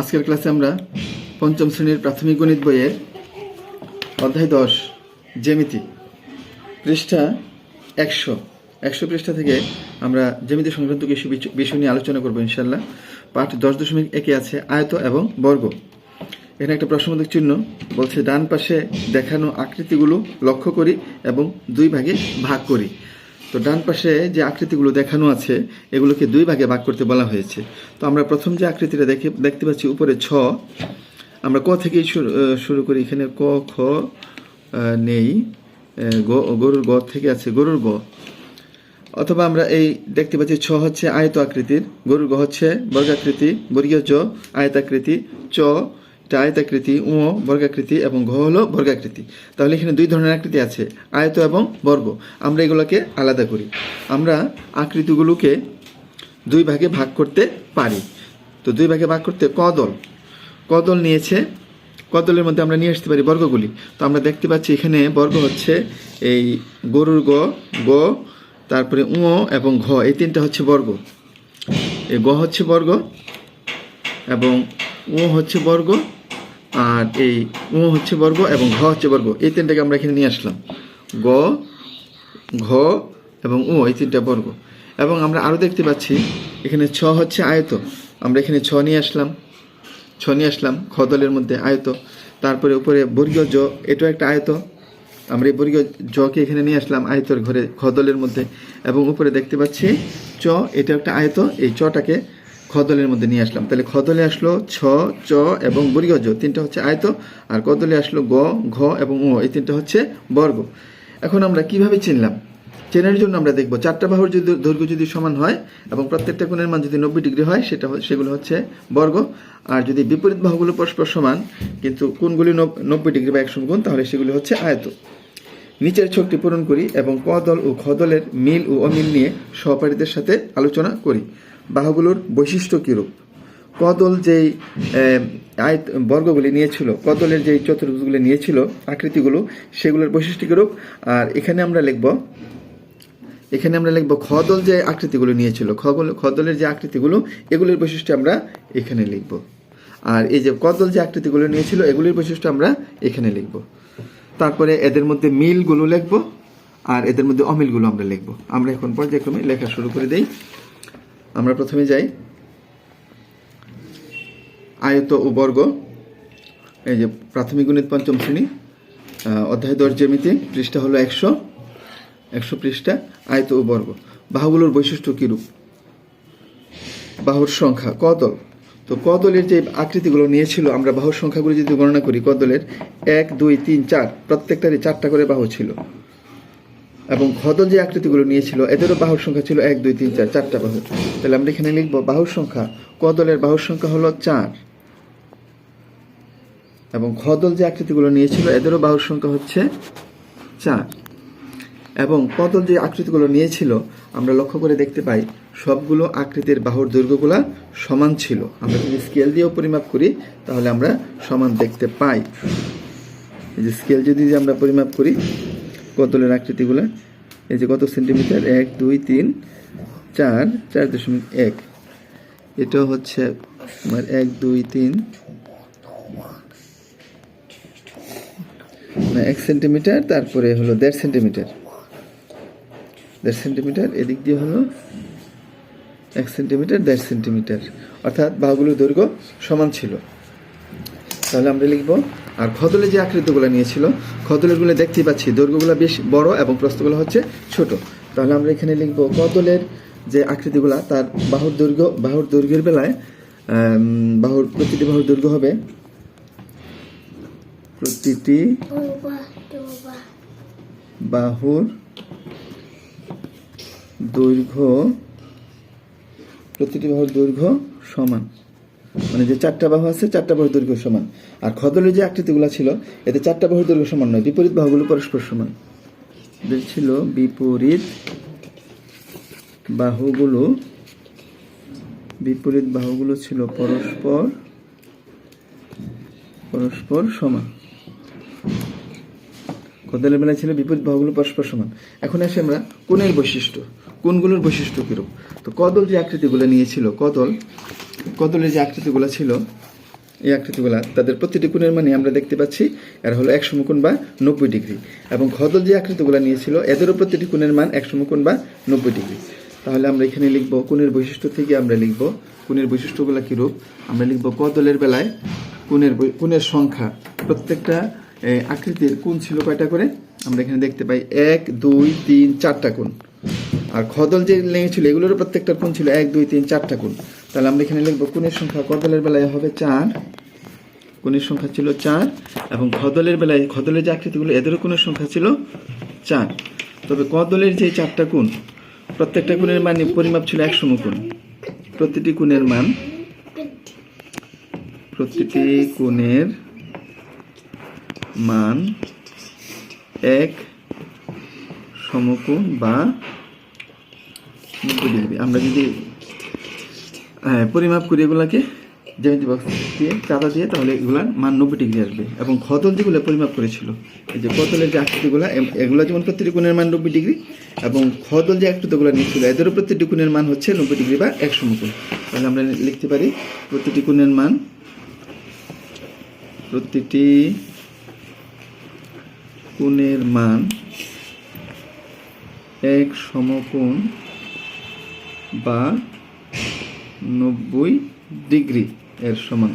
আজকের ক্লাসে আমরা পঞ্চম শ্রেণির প্রাথমিক গণিত বইয়ের অধ্যায় দশ, জ্যামিতি। পৃষ্ঠা একশো। একশো পৃষ্ঠা থেকে আমরা জ্যামিতি সংক্রান্ত কিছু বিষয় নিয়ে আলোচনা করব ইনশাল্লাহ। পাঠ দশ দশমিক একে আছে আয়ত এবং বর্গ। এখানে একটা প্রশ্নবোধক চিহ্ন বলছে, ডান পাশে দেখানো আকৃতিগুলো লক্ষ্য করি এবং দুই ভাগে ভাগ করি। তো ডান পাশে যে আকৃতিগুলো দেখানো আছে, এগুলোকে দুই ভাগে ভাগ করতে বলা হয়েছে। তো আমরা প্রথম যে আকৃতিটা দেখে, দেখতে পাচ্ছি উপরে ছ, আমরা ক থেকেই শুরু করি। এখানে ক, খ নেই গরুর গ থেকে আছে গরুর গ। অথবা আমরা এই দেখতে পাচ্ছি ছ হচ্ছে আয়ত আকৃতির, গরুর গ হচ্ছে বর্গাকৃতি, বর্গীয় জ আয়তাকৃতি, চ এটা আয়তাকৃতি উ বর্গাকৃতি এবং ঘ হলো বর্গাকৃতি। তাহলে এখানে দুই ধরনের আকৃতি আছে, আয়ত এবং বর্গ। আমরা এগুলোকে আলাদা করি। আমরা আকৃতিগুলোকে দুই ভাগে ভাগ করতে পারি। তো দুই ভাগে ভাগ করতে কদল কদল নিয়েছে কদলের মধ্যে আমরা নিয়ে আসতে পারি বর্গগুলি। তো আমরা দেখতে পাচ্ছি এখানে বর্গ হচ্ছে এই গরুর গ গ, তারপরে উ এবং ঘ। এই তিনটা হচ্ছে বর্গ। এই গ হচ্ছে বর্গ এবং উ হচ্ছে বর্গ আর এই উ হচ্ছে বর্গ এবং ঘ হচ্ছে বর্গ। এই তিনটাকে আমরা এখানে নিয়ে আসলাম। গ, ঘ এবং উ এই তিনটা বর্গ। এবং আমরা আরও দেখতে পাচ্ছি, এখানে ছ হচ্ছে আয়ত। আমরা এখানে ছ নিয়ে আসলাম। ছ নিয়ে আসলাম খদলের মধ্যে আয়ত। তারপরে উপরে বর্গীয় জ, এটাও একটা আয়ত। আমরা এই বর্গীয় জকে এখানে নিয়ে আসলাম, আয়তর ঘরে খদলের মধ্যে। এবং উপরে দেখতে পাচ্ছি, চ এটা একটা আয়ত। এই চটাকে খদলের মধ্যে নিয়ে আসলাম। তাহলে খদলে আসলো ছ, চ এবং বর্গীয় জ তিনটা হচ্ছে আয়ত, আর কদলে আসলো গ, ঘ এবং ও এই তিনটা হচ্ছে বর্গ। এখন আমরা কীভাবে চিনলাম? চেনার জন্য আমরা দেখব। চারটা বাহুর যদি দৈর্ঘ্য যদি সমান হয় এবং প্রত্যেকটা কোণের মান যদি নব্বই ডিগ্রি হয়, সেটা সেগুলো হচ্ছে বর্গ। আর যদি বিপরীত বাহুগুলো পরস্পর সমান, কিন্তু কোণগুলি নব- নব্বই ডিগ্রি বা একশো গুণ, তাহলে সেগুলি হচ্ছে আয়ত। নিচের ছকটি পূরণ করি এবং কদল ও খদলের মিল ও অমিল নিয়ে সহপাঠীদের সাথে আলোচনা করি। বাহুগুলোর বৈশিষ্ট্য কীরূপ? কদল যেই আয়ত, বর্গগুলি নিয়েছিল, কদলের যেই চতুর্ভুজগুলি নিয়েছিল, আকৃতিগুলো, সেগুলোর বৈশিষ্ট্য কীরূপ? আর এখানে আমরা লিখব, এখানে আমরা লিখব খদল যে আকৃতিগুলো নিয়েছিল, খগল- খদলের যে আকৃতিগুলো, এগুলির বৈশিষ্ট্য আমরা এখানে লিখব। আর এই যে কদল যে আকৃতিগুলো নিয়েছিল, এগুলির বৈশিষ্ট্য আমরা এখানে লিখব। তারপরে এদের মধ্যে মিলগুলো লিখব, আর এদের মধ্যে অমিলগুলো আমরা লিখব। আমরা এখন পর্যায়ক্রমে লেখা শুরু করে দেই। আমরা প্রথমে যাই। আয়ত ও বর্গ। এই যে প্রাথমিক গণিত পঞ্চম শ্রেণি অধ্যায় দশ জ্যামিতি, পৃষ্ঠা হলো একশো। একশো পৃষ্ঠা, আয়ত ও বর্গ। বাহুগুলোর বৈশিষ্ট্য কিরূপ? বাহুর সংখ্যা কদল তো কদলের যে আকৃতিগুলো নিয়েছিল, আমরা বাহুর সংখ্যাগুলো যদি গণনা করি কদলের এক, দুই, তিন, চার, প্রত্যেকটারই চারটা করে বাহু ছিল। এবং খদল যে আকৃতিগুলো নিয়েছিল, এদেরও বাহুর সংখ্যা ছিল এক, দুই, তিন, চার, চারটা বাহু। তাহলে আমরা এখানে লিখব বাহুর সংখ্যা কদলের বাহুর সংখ্যা হলো চার। এবং খদল যে আকৃতিগুলো নিয়েছিল, এদেরও বাহুর সংখ্যা হচ্ছে চার। এবং কদল যে আকৃতিগুলো নিয়েছিল, আমরা লক্ষ্য করে দেখতে পাই, সবগুলো আকৃতির বাহুর দৈর্ঘ্যগুলা সমান ছিল। আমরা যদি স্কেল দিয়েও পরিমাপ করি, তাহলে আমরা সমান দেখতে পাই। এই যে স্কেল যদি আমরা পরিমাপ করি কদলের আকৃতিগুলা? এই যে কত সেন্টিমিটার? এক, দুই, তিন, চার চার দশমিক এক। এটা হচ্ছে আমার এক, দুই, তিন এক সেন্টিমিটার, তারপরে হলো দেড় সেন্টিমিটার। দেড় সেন্টিমিটার, এদিক দিয়ে হলো এক সেন্টিমিটার, দেড় সেন্টিমিটার। অর্থাৎ বাহুগুলোর দৈর্ঘ্য সমান ছিল। তাহলে আমরা লিখব আর খদলে যে আকৃতিগুলো নিয়েছিল, খদলেরগুলো দেখতেই পাচ্ছি। দৈর্ঘ্যগুলো বেশ বড় এবং প্রস্তগুলো হচ্ছে ছোট। তাহলে আমরা এখানে লিখব কদলের যে আকৃতিগুলো, তার বাহুর দৈর্ঘ্য, বাহুর দৈর্ঘ্যের বেলায় বাহুর, প্রতিটি বাহুর দৈর্ঘ্য হবে প্রতিটি বাহুর দৈর্ঘ্য, প্রতিটি বাহুর দৈর্ঘ্য সমান। মানে যে চারটা বাহু আছে, চারটা বাহুর দৈর্ঘ্য সমান। আর খদলের যে আকৃতিগুলো ছিল, এতে চারটা বাহুর দৈর্ঘ্য সমান নয়, বিপরীত বাহুগুলো পরস্পর সমান। ছিল বিপরীত বাহুগুলো বিপরীত বাহুগুলো ছিল পরস্পর পরস্পর সমান। কদলের বেলায় ছিল বিপরীত বাহুগুলো পরস্পর সমান। এখন আসি আমরা কোণের বৈশিষ্ট্য কোনগুলোর বৈশিষ্ট্য কিরূপ? তো কদল যে আকৃতিগুলো নিয়েছিল, কদল কদলের যে আকৃতিগুলো ছিল, এই আকৃতিগুলা, তাদের প্রতিটি কোণের মানে আমরা দেখতে পাচ্ছি, এরা হলো এক সমকোণ বা নব্বই ডিগ্রি। এবং খদল যে আকৃতিগুলো নিয়েছিল, এদেরও প্রতিটি কোণের মান এক সমকোণ বা নব্বই ডিগ্রি। তাহলে আমরা এখানে লিখব, কোণের বৈশিষ্ট্য থেকে আমরা লিখব, কোণের বৈশিষ্ট্যগুলো কীরূপ আমরা লিখব কদলের বেলায় কোণের কোণের সংখ্যা। প্রত্যেকটা আকৃতির কোণ ছিল কয়টা করে? আমরা এখানে দেখতে পাই, এক, দুই, তিন, চারটা কোণ। আর খদল যে লেগেছিল এগুলোরও প্রত্যেকটার কোণ ছিল এক, দুই, তিন, চারটা কোণ। তাহলে আমরা এখানে লিখব কোণের সংখ্যা কদলের বেলায় হবে চার। কোণের সংখ্যা ছিল চার এবং খদলের বেলায়, খদলের যে আকৃতিগুলো, এদেরও কোণের সংখ্যা ছিল চার। তবে কদলের যে চারটা কোণ প্রত্যেকটা কোণের মান পরিমাপ ছিল এক সমকোণ। প্রতিটি কোণের মান, প্রতিটি কোণের মান এক সমকোণ বা আমরা যদি হ্যাঁ, পরিমাপ করি এগুলাকে জ্যামিতি বক্স দিয়ে চাঁদা দিয়ে তাহলে এগুলার মান নব্বই ডিগ্রি আসবে। এবং খদল যেগুলো পরিমাপ করেছিল এই যে কদলের যে আকৃতিগুলো এগুলো যেমন প্রতিটি কোণের মান নব্বই ডিগ্রি এবং খদল যে আকৃতিগুলো নিচ্ছিল এদেরও প্রতিটি কোণের মান হচ্ছে নব্বই ডিগ্রি বা এক সমকোণ তাহলে আমরা লিখতে পারি প্রতিটি কোণের মান প্রতিটি কোণের মান এক সমকোণ বা নব্বই ডিগ্রি এর সমান।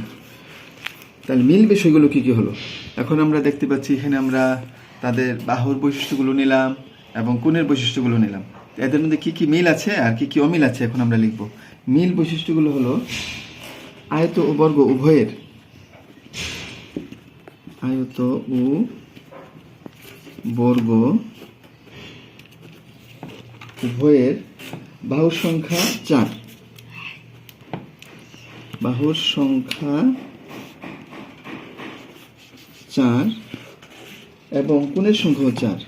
তাহলে মিল বিষয়গুলো কী কী হলো? এখন আমরা দেখতে পাচ্ছি এখানে আমরা তাদের বাহুর বৈশিষ্ট্যগুলো নিলাম এবং কোণের বৈশিষ্ট্যগুলো নিলাম। এদের মধ্যে কী কী মিল আছে আর কী কী অমিল আছে এখন আমরা লিখব। মিল বৈশিষ্ট্যগুলো হলো আয়ত ও বর্গ উভয়ের। আয়ত ও বর্গ উভয়ের বাহুর সংখ্যা চার। বাহুর সংখ্যা চার এবং কোণের সংখ্যাও চার।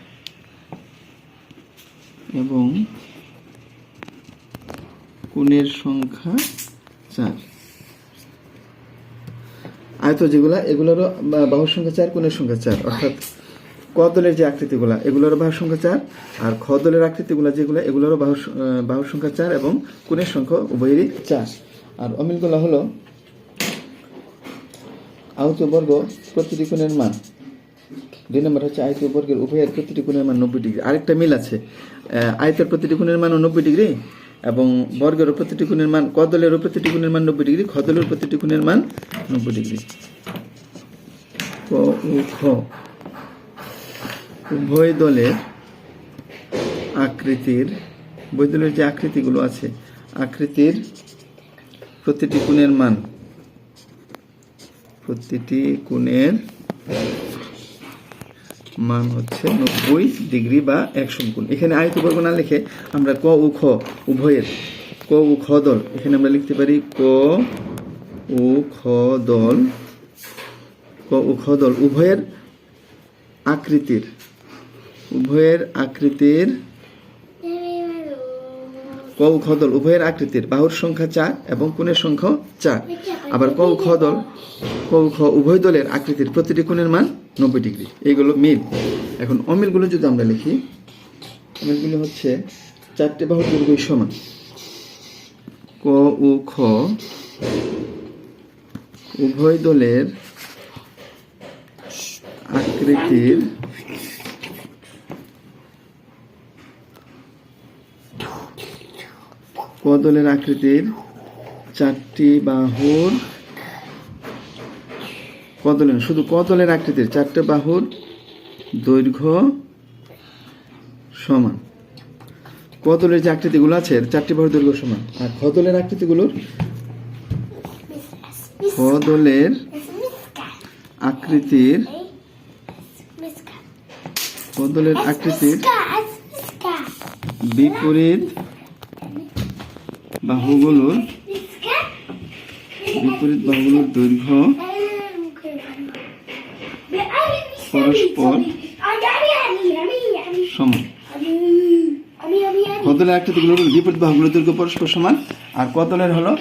এবং কোণের সংখ্যা চার। আয়ত যেগুলা এগুলোরও বাহুর সংখ্যা চার কোণের সংখ্যা চার। অর্থাৎ কদলের যে আকৃতিগুলা এগুলোরও বাহুর সংখ্যা চার আর খদলের আকৃতিগুলা যেগুলো এগুলোরও আহ, বাহুর সংখ্যা চার এবং কোণের সংখ্যা উভয়েরই চার। আর অমিলগুলো হলো আহত বর্গ প্রতিটি কোণের মান। দুই নম্বর হচ্ছে আয়ত বর্গের উভয়ের প্রতিটি কোণের মান নব্বই ডিগ্রি। আরেকটা মিল আছে। আয়তের প্রতিটি কোণের মান নব্বই ডিগ্রি এবং বর্গের প্রতিটি কোণের মান কদলের প্রতিটি কোণের মান নব্বই ডিগ্রি খদলের প্রতিটি কোণের মান নব্বই ডিগ্রি। খ। উভয় দলের আকৃতির বৈদলের যে আকৃতিগুলো আছে, আকৃতির প্রতিটি কোণের মান? প্রতিটি কোণের মান হচ্ছে নব্বই ডিগ্রি বা একশো কোণ এখানে আয়ত বর্গ লিখে আমরা ক ও খ, উভয়ের ক ও খ দল, এখানে আমরা লিখতে পারি ক ও খ দল, ক ও খ দল, উভয়ের আকৃতির উভয়ের আকৃতির ক ও খ দল উভয়ের আকৃতির বাহুর সংখ্যা চার এবং কোণের সংখ্যা চার। আবার ক ও খ দল ক ও খ উভয় দলের আকৃতির প্রতিটি কোণের মান নব্বই ডিগ্রি। এইগুলো মিল। এখন অমিলগুলো যদি আমরা লিখি, অমিলগুলো হচ্ছে চারটে বাহুর দৈর্ঘ্য সমান। ক ও খ উভয় দলের আকৃতির কদলের আকৃতির চারটি বাহুর কদলের, শুধু কদলের আকৃতির, চারটে বাহুর দৈর্ঘ্য সমান। কদলের যে আকৃতিগুলো আছে চারটি বাহুর দৈর্ঘ্য সমান। আর কদলের আকৃতিগুলোর কদলের আকৃতির কদলের আকৃতির বিপরীত বাহুগুলোর বিপরীত বাহুগুলোর দৈর্ঘ্য পরস্পর সমান। কতলের কদলের আকৃতিগুলোর বিপরীত বাহুগুলোর দৈর্ঘ্য পরস্পর সমান? আর কদলের হলো?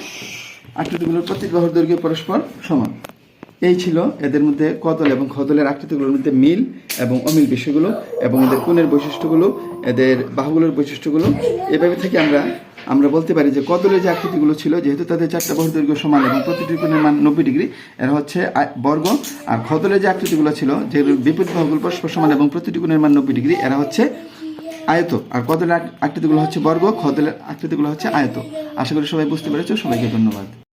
আকৃতিগুলোর প্রত্যেক বাহুর দৈর্ঘ্য পরস্পর সমান। এই ছিল এদের মধ্যে কদল এবং খদলের আকৃতিগুলোর মধ্যে মিল এবং অমিল বিষয়গুলো এবং এদের কোণের বৈশিষ্ট্যগুলো, এদের বাহুগুলোর বৈশিষ্ট্যগুলো। এভাবে থেকে আমরা আমরা বলতে পারি যে কদলের যে আকৃতিগুলো ছিল, যেহেতু তাদের চারটা বহু দৈর্ঘ্য সমান এবং প্রতিটি কোণের মান নব্বই ডিগ্রি, এরা হচ্ছে বর্গ। আর খদলের যে আকৃতিগুলো ছিল যেগুলো বিপরীত বাহুগুলো পরস্পর সমান এবং প্রতিটি কোণের মান নব্বই ডিগ্রি, এরা হচ্ছে আয়ত। আর কদলের আক- আকৃতিগুলো হচ্ছে বর্গ খদলের আকৃতিগুলো হচ্ছে আয়ত। আশা করি সবাই বুঝতে পেরেছ, সবাইকে ধন্যবাদ।